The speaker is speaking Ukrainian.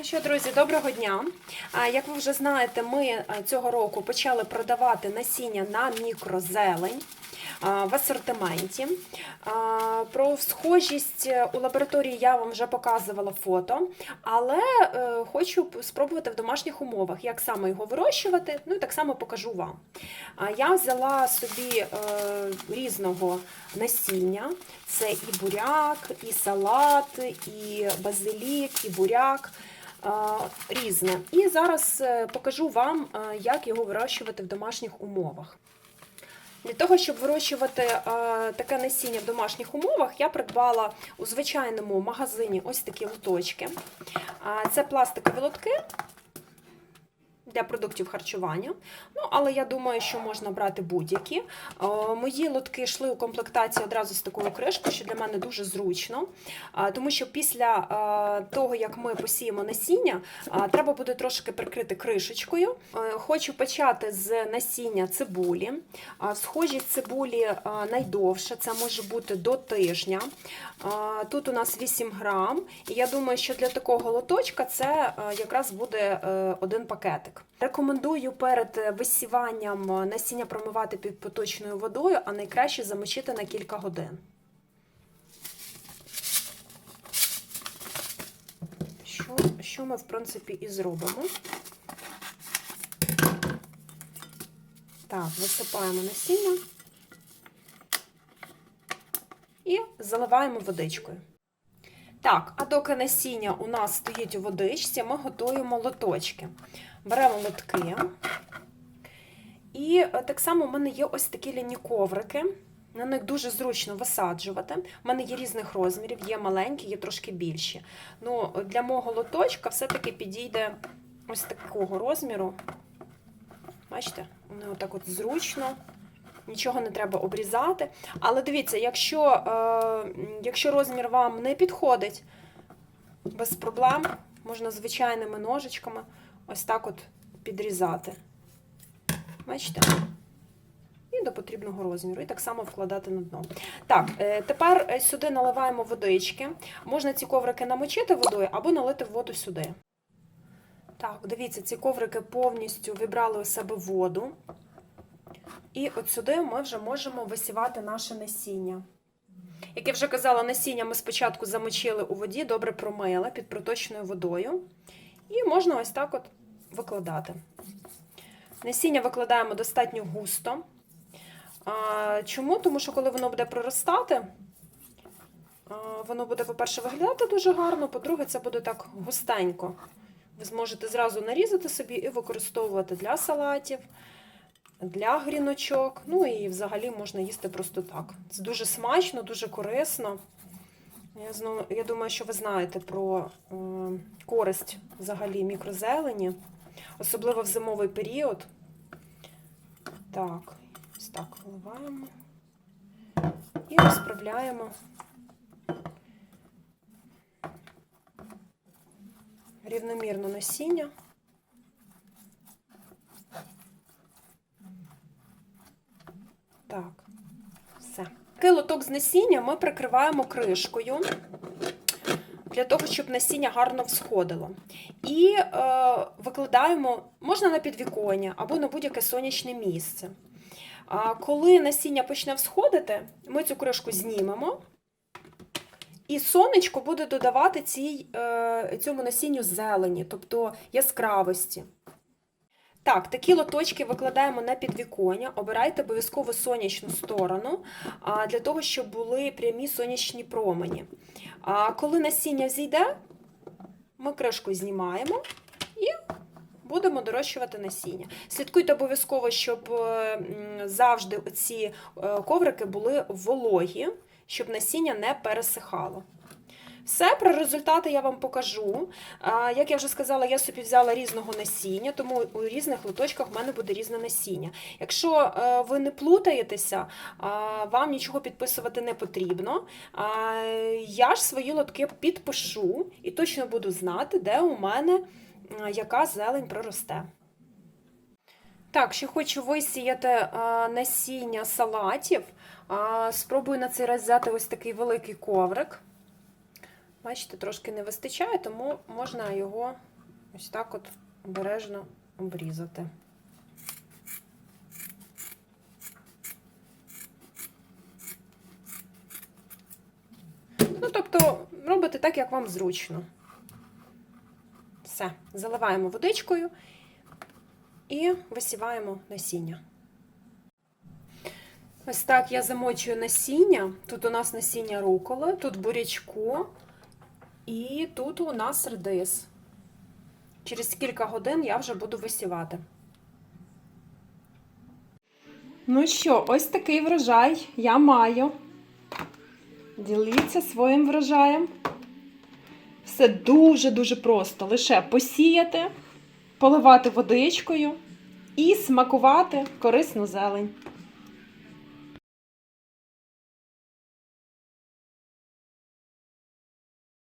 Ну що, друзі, доброго дня. Як ви вже знаєте, ми е, цього року почали продавати насіння на мікрозелень в асортименті. Про схожість е, у лабораторії я вам вже показувала фото, але е, хочу спробувати в домашніх умовах, як саме його вирощувати, ну і так само покажу вам. Я взяла собі різного насіння. Це і буряк, і салат, і базилік, і буряк. Різне. І зараз е, покажу вам, е, як його вирощувати в домашніх умовах. Для того, щоб вирощувати е, таке насіння в домашніх умовах, я придбала у звичайному магазині ось такі лоточки. Це пластикові лотки для продуктів харчування. Ну, але я думаю, що можна брати будь-які. Е, Мої лотки йшли у комплектації одразу з такою кришкою, що для мене дуже зручно. Тому що після е, того, як ми посіємо насіння, треба буде трошки прикрити кришечкою. Е, Хочу почати з насіння цибулі. Схожість цибулі е, найдовша, це може бути до тижня. Тут у нас 8 грам. І я думаю, що для такого лоточка це якраз буде один пакетик. Рекомендую перед е, висіванням е, насіння промивати під поточною водою, а найкраще замочити на кілька годин. Що, що ми, в принципі, і зробимо. Так, висипаємо насіння і заливаємо водичкою. Так, а доки насіння у нас стоїть у водичці, ми готуємо лоточки. Беремо лотки. І е, так само в мене є ось такі ляні коврики. На них дуже зручно висаджувати. У мене є різних розмірів, є маленькі, є трошки більші. Ну, для мого лоточка все-таки підійде ось такого розміру. Бачите, вони отак от зручно. Нічого не треба обрізати. Але дивіться, якщо, е, якщо розмір вам не підходить, без проблем можна звичайними ножичками ось так от підрізати. Бачите? І до потрібного розміру. І так само вкладати на дно. Так, е, тепер е, сюди наливаємо водички. Можна ці коврики намочити водою або налити воду сюди. Так, дивіться, ці коврики повністю вибрали у себе воду. І от сюди ми вже можемо висівати наше насіння. Як я вже казала, насіння ми спочатку замочили у воді, добре промили під проточною водою. І можна ось так от викладати. Насіння викладаємо достатньо густо. Чому? Тому що коли воно буде проростати, воно буде, по-перше, виглядати дуже гарно, по-друге, це буде так густенько. Ви зможете зразу нарізати собі і використовувати для салатів, для гріночок. Ну і взагалі можна їсти просто так. Це дуже смачно, дуже корисно. Я знову, я думаю, що ви знаєте про е, користь взагалі мікрозелені, особливо в зимовий період. Так, ось так виливаємо і розправляємо рівномірно насіння. Так, все. Такий лоток з насіння ми прикриваємо кришкою для того, щоб насіння гарно всходило. І е, викладаємо, можна на підвіконня або на будь-яке сонячне місце. А коли насіння почне всходити, ми цю кришку знімемо, і сонечко буде додавати цій, е, цьому насінню зелені, тобто яскравості. Так, такі лоточки викладаємо на підвіконня. Обирайте обов'язково сонячну сторону для того, щоб були прямі сонячні промені. Коли насіння зійде, ми кришку знімаємо і будемо дорощувати насіння. Слідкуйте обов'язково, щоб е, завжди ці е, коврики були вологі, щоб насіння не пересихало. Все, про результати я вам покажу. Як я вже сказала, я собі взяла різного насіння, тому у різних лоточках в мене буде різне насіння. Якщо е, ви не плутаєтеся, вам нічого підписувати не потрібно. Я ж свої лотки підпишу і точно буду знати, де у мене яка зелень проросте. Так, ще хочу висіяти а, насіння салатів. Спробую на цей раз взяти ось такий великий коврик. Бачите, трошки не вистачає, тому можна його ось так от обережно обрізати. Ну, тобто, робите так, як вам зручно. Все, заливаємо водичкою і висіваємо насіння. Ось так я замочую насіння. Тут у нас насіння руколи, тут бурячку і тут у нас редис. Через кілька годин я вже буду висівати. Ну що, ось такий врожай я маю. Діліться своїм врожаєм. Все дуже-дуже просто. Лише посіяти, поливати водичкою і смакувати корисну зелень.